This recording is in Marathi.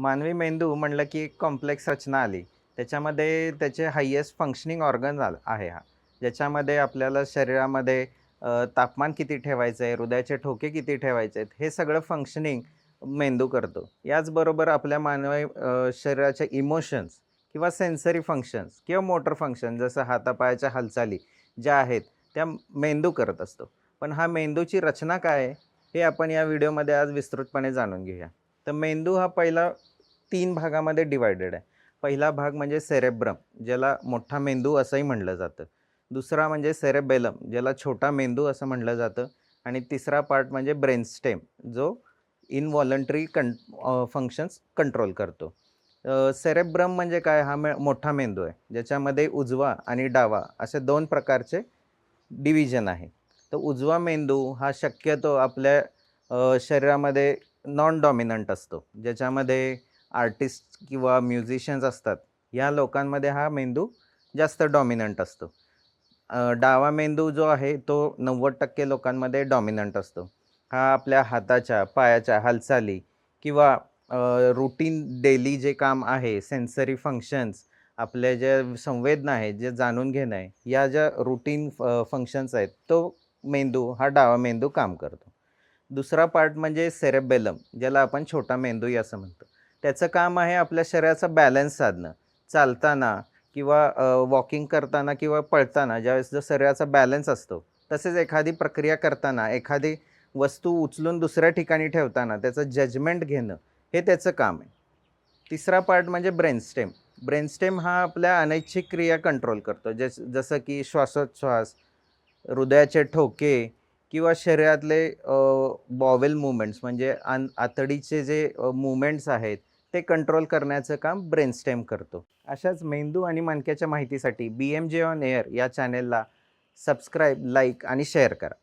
मानवी मेंदू म्हणलं की एक कॉम्प्लेक्स रचना आली. त्याच्यामध्ये त्याचे हायेस्ट फंक्शनिंग ऑर्गन आहे हा. ज्याच्यामध्ये आपल्याला शरीरामध्ये तापमान किती ठेवायचं आहे हृदयाचे ठोके किती ठेवायचे आहेत हे सगळं फंक्शनिंग मेंदू करतो. याचबरोबर आपल्या मानवी शरीराच्या शरीराचे इमोशन्स किंवा सेन्सरी फंक्शन्स किंवा मोटर फंक्शन जसं हातापायाच्या हालचाली ज्या आहेत त्या मेंदू करत असतो. पण हा मेंदूची रचना काय आहे हे आपण या व्हिडिओमध्ये आज विस्तृतपणे जाणून घेऊया. तर मेंदू हा पहिला तीन भागामध्ये डिवायडेड आहे. पहिला भाग म्हणजे सेरेब्रम ज्याला मोठा मेंदू असंही म्हणलं जातं. दुसरा म्हणजे सेरेबेलम ज्याला छोटा मेंदू असं म्हटलं जातं. आणि तिसरा पार्ट म्हणजे ब्रेनस्टेम जो इनव्हॉलंटरी कं फंक्शन्स कंट्रोल करतो. सेरेब्रम म्हणजे काय? हा मे मोठा मेंदू आहे ज्याच्यामध्ये उजवा आणि डावा असे दोन प्रकारचे डिव्हिजन आहे. तर उजवा मेंदू हा शक्यतो आपल्या शरीरामध्ये नॉन डॉमिनंट असतो ज्याच्यामध्ये आर्टिस्ट किंवा म्युझिशियन्स असतात या लोकांमध्ये हा मेंदू जास्त डॉमिनंट असतो. डावा मेंदू जो आहे तो नव्वद टक्के लोकांमध्ये डॉमिनंट असतो. हा आपल्या हाताच्या पायाच्या हालचाली किंवा रुटीन डेली जे काम आहे सेन्सरी फंक्शन्स आपल्या ज्या संवेदना आहेत जे जाणून घेणं आहे या ज्या रुटीन फंक्शन्स आहेत तो मेंदू हा डावा मेंदू काम करतो. दुसरा पार्ट म्हणजे सेरेबेलम ज्याला आपण छोटा मेंदू असं म्हणतो. त्याचं काम आहे आपल्या शरीराचा बॅलन्स साधणं. चालताना किंवा वॉकिंग करताना किंवा पळताना ज्यावेळेस जो शरीराचा बॅलन्स असतो तसेच एखादी प्रक्रिया करताना एखादी वस्तू उचलून दुसऱ्या ठिकाणी ठेवताना त्याचं जजमेंट घेणं हे त्याचं काम आहे. तिसरा पार्ट म्हणजे ब्रेनस्टेम ब्रेनस्टेम हा आपल्या अनैच्छिक क्रिया कंट्रोल करतो. जस जसं की श्वासोच्छ्वास हृदयाचे ठोके किंवा शरीरातले बॉवेल मुवमेंट्स म्हणजे आन आतडीचे जे मुवमेंट्स आहेत ते कंट्रोल करण्याचं काम ब्रेनस्टेम करतो. अशाच मेंदू आणि मणक्याच्या माहितीसाठी B M J on air या चॅनेलला सबस्क्राईब लाईक आणि शेअर करा.